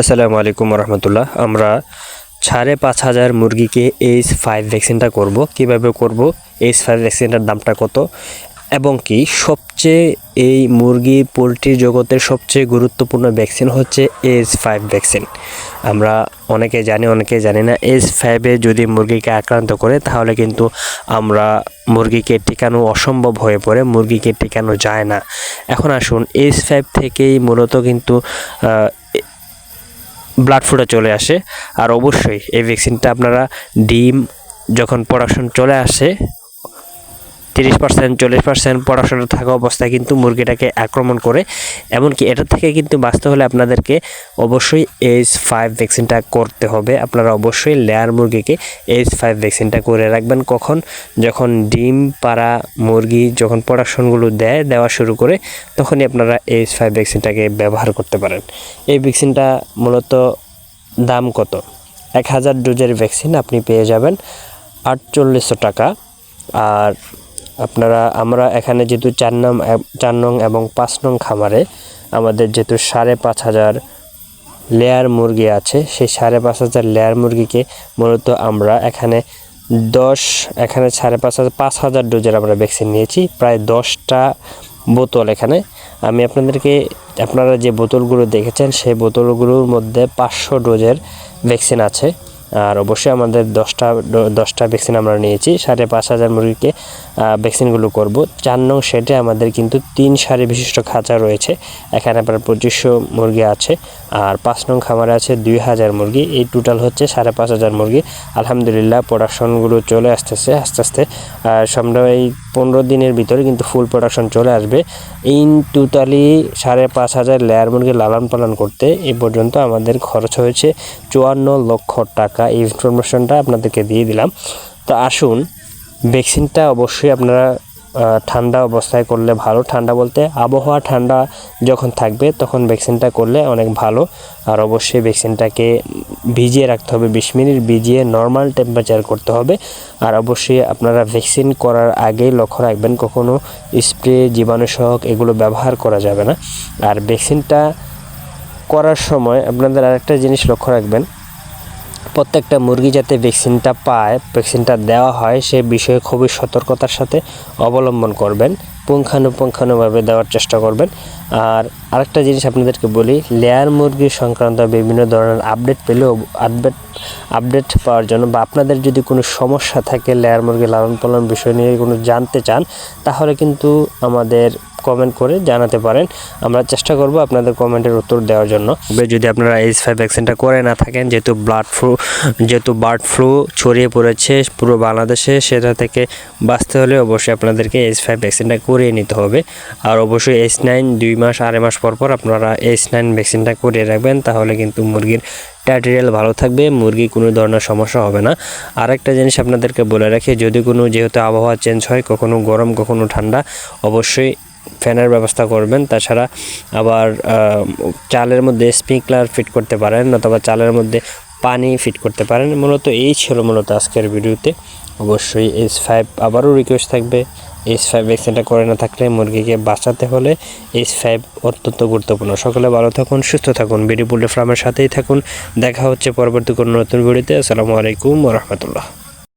আসসালামু আলাইকুম রহমতুল্লাহ। আমরা সাড়ে পাঁচ হাজার মুরগিকে এইচ ফাইভ ভ্যাকসিনটা করব। কীভাবে করব? এইচ ফাইভ ভ্যাকসিনটার দামটা কত? এবং কি সবচেয়ে এই মুরগি পোলট্রি জগতের সবচেয়ে গুরুত্বপূর্ণ ভ্যাকসিন হচ্ছে এইচ ফাইভ ভ্যাকসিন আমরা অনেকে জানি অনেকে জানি না এইচ ফাইভে যদি মুরগিকে আক্রান্ত করে, তাহলে কিন্তু আমরা মুরগিকে টিকানো অসম্ভব হয়ে পড়ে, মুরগিকে টিকানো যায় না। এখন আসুন এইচ ফাইভ থেকেই মূলত কিন্তু ব্লাড ফ্লুটা চলে আসে। আর অবশ্যই এই ভ্যাকসিনটা আপনারা ডিম যখন প্রোডাকশন চলে আসে তিরিশ পার্সেন্ট, চল্লিশ পার্সেন্ট প্রোডাকশন থাকা অবস্থায় কিন্তু মুরগিটাকে আক্রমণ করে। এমনকি এটা থেকে কিন্তু বাঁচতে হলে আপনাদেরকে অবশ্যই এইচ ফাইভ ভ্যাকসিনটা করতে হবে। আপনারা অবশ্যই লেয়ার মুরগিকে এইচ ফাইভ ভ্যাকসিনটা করে রাখবেন। কখন? যখন ডিম পাড়া মুরগি যখন প্রোডাকশনগুলো দেয়, দেওয়া শুরু করে, তখনই আপনারা এইচ ফাইভ ভ্যাকসিনটাকে ব্যবহার করতে পারেন। এই ভ্যাকসিনটা মূলত দাম কত? এক হাজার ডোজের ভ্যাকসিন আপনি পেয়ে যাবেন আটচল্লিশশো টাকা। আর আপনারা, আমরা এখানে যেহেতু চার নং চার নং এবং পাঁচ নং খামারে আমাদের যেহেতু সাড়ে পাঁচ হাজার লেয়ার মুরগি আছে, সেই সাড়ে পাঁচ হাজার লেয়ার মুরগিকে মূলত আমরা এখানে দশ, এখানে সাড়ে পাঁচ হাজার পাঁচ হাজার ডোজের আমরা ভ্যাকসিন নিয়েছি, প্রায় দশটা বোতল এখানে। আমি আপনাদেরকে, আপনারা যে বোতলগুলো দেখেছেন, সেই বোতলগুলোর মধ্যে পাঁচশো ডোজের ভ্যাকসিন আছে। আর অবশ্যই আমাদের দশটা দশটা ভ্যাকসিন আমরা নিয়েছি, সাড়ে পাঁচ হাজার মুরগিকে ভ্যাকসিনগুলো করব। চার নং সেটে আমাদের কিন্তু তিন সারি বিশিষ্ট খাঁচা রয়েছে, এখানে প্রায় পঁচিশশো মুরগি আছে, আর পাঁচ নং খামারে আছে দুই হাজার মুরগি। এই টোটাল হচ্ছে সাড়ে পাঁচ হাজার মুরগি। আলহামদুলিল্লাহ প্রোডাকশনগুলো চলে আসতেছে, আস্তে আস্তে। সামনে এই পনেরো দিনের ভিতরে কিন্তু ফুল প্রোডাকশন চলে আসবে। ইন টোটালি সাড়ে পাঁচ হাজার লেয়ার মুরগি লালন পালন করতে এই পর্যন্ত আমাদের খরচ হয়েছে চুয়ান্ন লক্ষ টাকা। এই ইনফরমেশনটা আপনাদেরকে দিয়ে দিলাম। তো আসুন ভ্যাকসিনটা অবশ্যই আপনারা ঠান্ডা অবস্থায় করলে ভালো। ঠান্ডা বলতে আবহাওয়া ঠান্ডা যখন থাকবে, তখন ভ্যাকসিনটা করলে অনেক ভালো। আর অবশ্যই ভ্যাকসিনটাকে ভিজিয়ে রাখতে হবে। বিশ মিনিট ভিজিয়ে নর্মাল টেম্পারেচার করতে হবে। আর অবশ্যই আপনারা ভ্যাকসিন করার আগেই লক্ষ্য রাখবেন, কখনো স্প্রে জীবাণুসহক এগুলো ব্যবহার করা যাবে না। আর ভ্যাকসিনটা করার সময় আপনাদের আরেকটা জিনিস লক্ষ্য রাখবেন প্রত্যেকটা মুরগি যাতে ভ্যাকসিনটা পায়, ভ্যাকসিনটা দেওয়া হয়, সে বিষয়ে খুবই সতর্কতার সাথে অবলম্বন করবেন, পুঙ্খানুপুঙ্খানুভাবে দেওয়ার চেষ্টা করবেন। আর আরেকটা জিনিস আপনাদেরকে বলি, লেয়ার মুরগি সংক্রান্ত বিভিন্ন ধরনের আপডেট পেলেও আপডেট আপডেট পাওয়ার জন্য বা আপনাদের যদি কোনো সমস্যা থাকে লেয়ার মুরগি লালন পালন বিষয় নিয়ে কোনো জানতে চান, তাহলে কিন্তু আমাদের কমেন্ট করে জানাতে পারেন। আমরা চেষ্টা করব আপনাদের কমেন্টের উত্তর দেওয়ার জন্য। যদি আপনারা এইচ ফাইভ ভ্যাকসিনটা করে না থাকেন, যেহেতু ব্লাড ফ্লু যেহেতু বার্ড ফ্লু ছড়িয়ে পড়েছে পুরো বাংলাদেশে, সেটা থেকে বাঁচতে হলে অবশ্যই আপনাদেরকে এইচ ফাইভ ভ্যাকসিনটা করিয়ে নিতে হবে। আর অবশ্যই এইচ নাইন দুই মাস, আড়াই মাস পর পর আপনারা এইচ নাইন ভ্যাকসিনটা করিয়ে রাখবেন, তাহলে কিন্তু মুরগির ট্যাটেরিয়াল ভালো থাকবে, মুরগি কোনো ধরনের সমস্যা হবে না। আরেকটা জিনিস আপনাদেরকে বলে রাখি, যদি কোনো যেহেতু আবহাওয়া চেঞ্জ হয়, কখনো গরম, কখনো ঠান্ডা, অবশ্যই ফ্যানের ব্যবস্থা করবেন। তাছাড়া আবার চালের মধ্যে স্প্রিংকলার ফিট করতে পারেন অথবা চালের মধ্যে পানি ফিট করতে পারেন। মূলত এই ছিল মূলত আজকের ভিডিওতে। অবশ্যই এস ফাইভ আবারও রিকোয়েস্ট থাকবে। এস ফাইভ ভ্যাকসিনটা করে না থাকলে মুরগিকে বাঁচাতে হলে এস ফাইভ অত্যন্ত গুরুত্বপূর্ণ। সকলে ভালো থাকুন, সুস্থ থাকুন। বিডি পুল্টে ফার্মের সাথেই থাকুন। দেখা হচ্ছে পরবর্তী কোনো নতুন ভিডিওতে। আসসালামু আলাইকুম রহমতুল্লাহ।